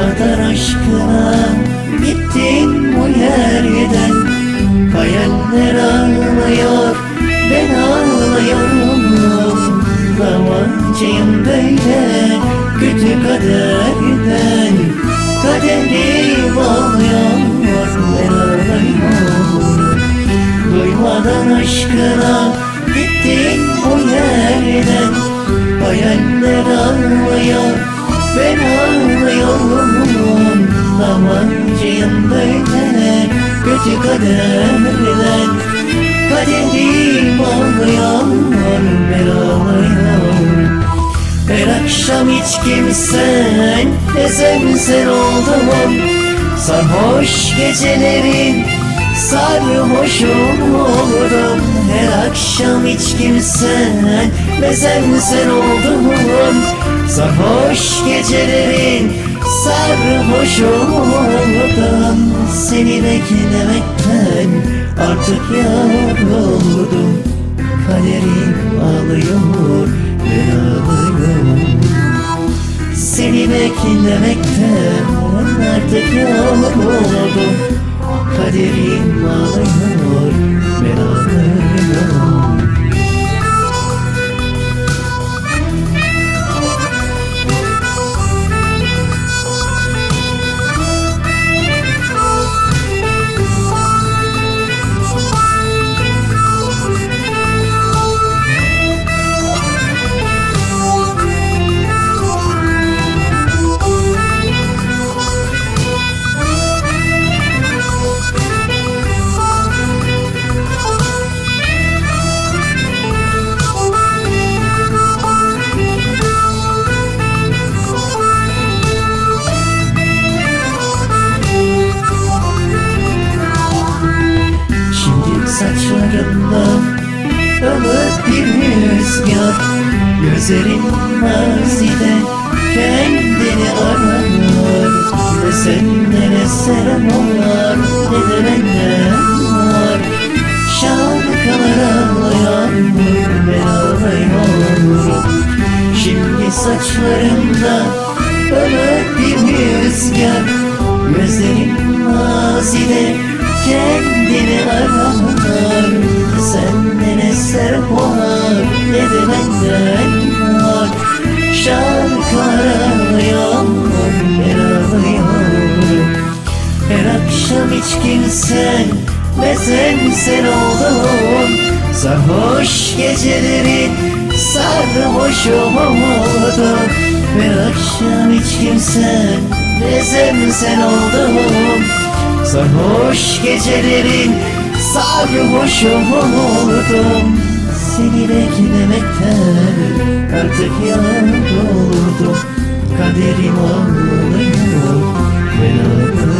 Duymadan aşkına gittin bu yerden. Hayaller ağlıyor ben ağlıyorum. Davancıyım böyle kötü kaderden. Kaderi bağlıyor ben ağlıyorum Duymadan aşkına gittin bu yerden. Hayaller ağlıyor böyle kötü kaderden Kaderi bağlıyor ben ağlıyorum Her akşam hiç kimsen ezel oldum Sarhoş gecelerin sarhoşum oldum. Her akşam hiç kimsen bezensen oldum Sarhoş gecelerin sarhoşum oldum Seni beklemekten artık yoruldum. Kaderim ağlıyor ben ağlıyorum seni beklemekten artık yoruldum. Kaderim ağlıyor ılık bir rüzgar. Gözlerin mazide kendini arar Ne senden eser var ne de benden var. Şarkılar ağlayan ben ağlıyorum Şimdi saçlarımda ılık bir rüzgar. Gözlerin mazide kendini arar Senden eser var ne de benden var Şarkılar ağlıyor ben ağlıyorum Her akşam hiç kimsen ve sen sen oldun Sarhoş gecelerin sarhoşum oldum Her akşam hiç kimsen ve sen sen oldun Sarhoş gecelerin sarhoşum oldum Seni beklemekten artık yoruldum Kaderim ağlıyor ben ağlıyorum